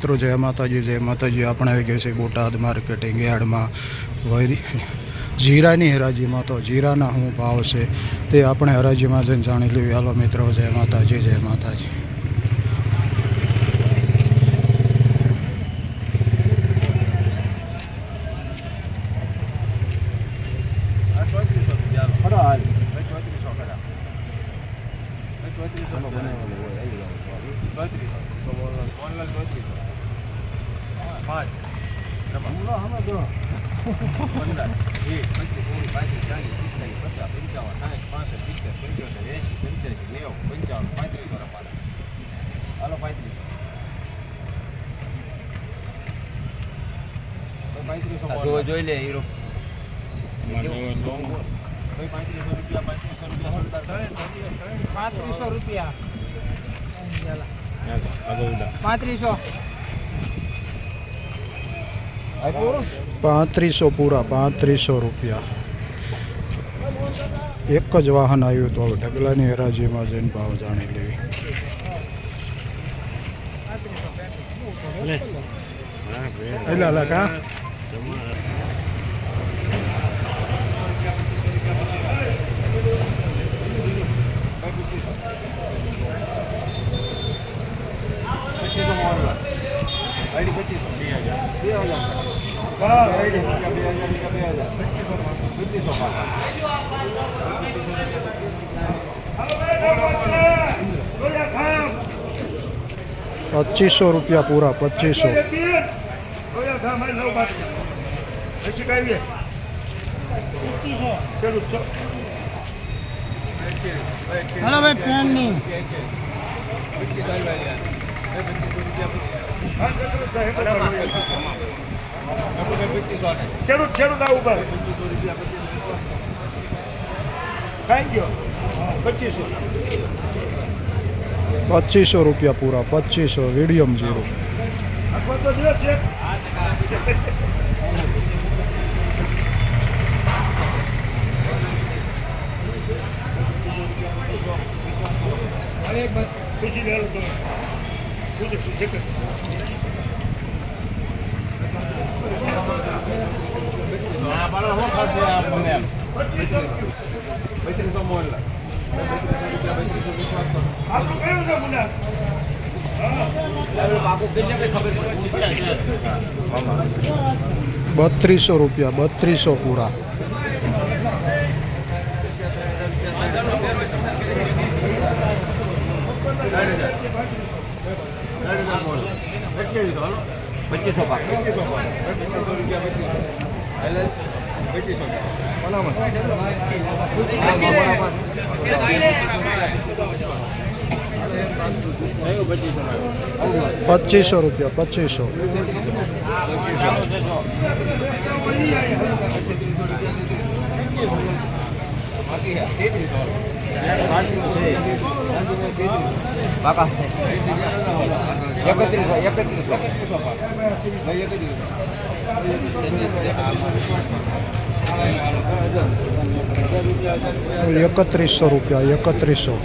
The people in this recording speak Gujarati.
મિત્રો, જય માતાજી જય માતાજી. આપણે આવી છે બોટાદ માર્કેટિંગ યાર્ડમાં. જીરાની હરાજીમાં તો જીરાના શું ભાવ છે તે આપણે હરાજીમાં જઈને જાણી લેવી હાલો મિત્રો, જય માતાજી જય માતાજી. જો જોઈ લે હીરો. પાંત્રીસો રૂપિયા પાંત્રીસો પાંત્રીસો. પૂરા પાંત્રીસો રૂપિયા. એક જ વાહન આવ્યું તો ઢગલાની હરાજીમાં જઈને ભાવ જાણી લેવી. એલા લગા પચીસો રૂપિયા પૂરા પચીસો હલો ભાઈ પેન ની ખેડૂત ખેડૂત આ ઉપર. થેન્ક યુ પચીસો. પચીસો રૂપિયા પૂરા પચીસો મીડિયમ જીરો. આખો તો દિવસ છે પૂછી લેલો તમે પૂછે પૂછે કે આપણું કયું છે મુના બત્રીસો રૂપિયા પૂરા પચીસો પાક પચીસો પચીસો. એકત્રીસો એકત્રીસો રૂપિયા એકત્રીસો.